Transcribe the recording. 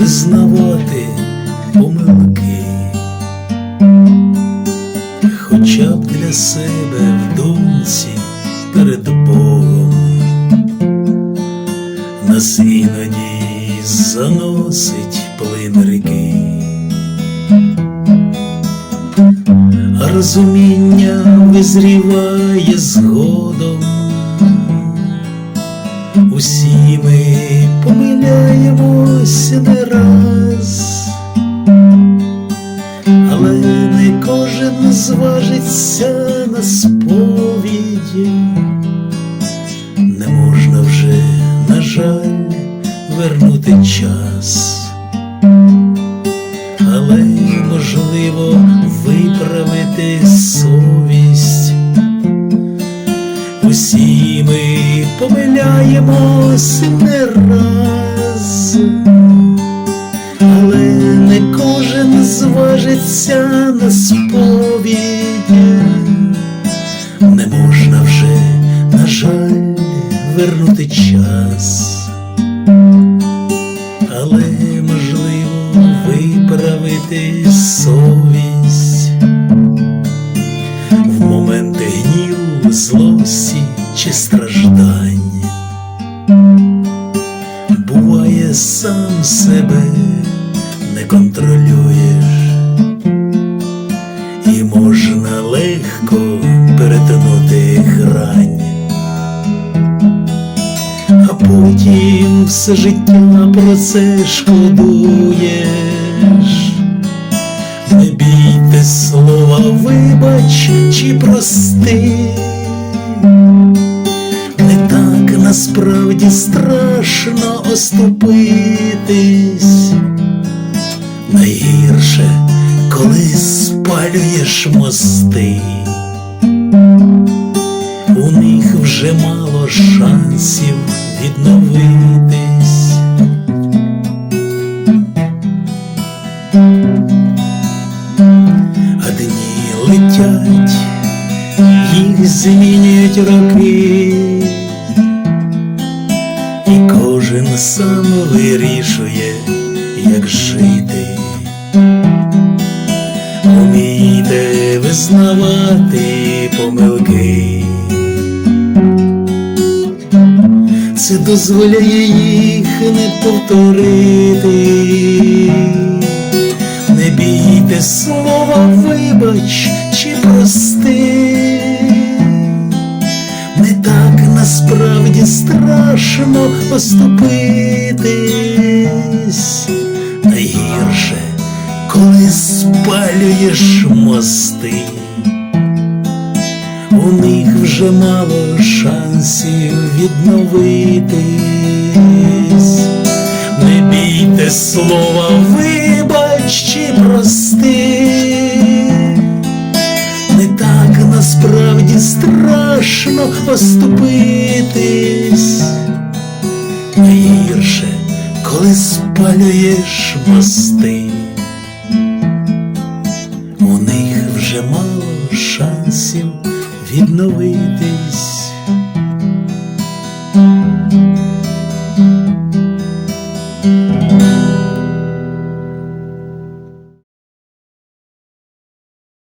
визнавати помилки, хоча б для себе в думці перед Богом. Нас іноді заносить плин ріки, а розуміння визріває згодом. Усі ми помиляємось зважиться на сповіді, не можна вже, на жаль, вернути час, але можливо виправити совість. Усі ми помиляємось не раз, але не кожен зважиться на сповіді, вернути час, але можливо виправити совість. В моменти гніву, злості чи страждань. Буває, сам себе не контролюєш, все життя про це шкодуєш. Не бійте слова, вибач чи прости, не так насправді страшно оступитись. Найгірше, коли спалюєш мости, у них вже мало шансів відновитись. а дні летять, їх змінюють роки, і кожен сам вирішує, як жити. Умійте визнавати помилки. Це дозволяє їх не повторити. Не бійте слова, вибач чи прости, не так насправді страшно оступитись, найгірше, коли спалюєш мости, у них вже мало шансів відновитись. Не бійте слова, вибач чи прости, не так насправді страшно оступитись. Найгірше, коли спалюєш мости, у них вже мало шансів Видно, выйдись.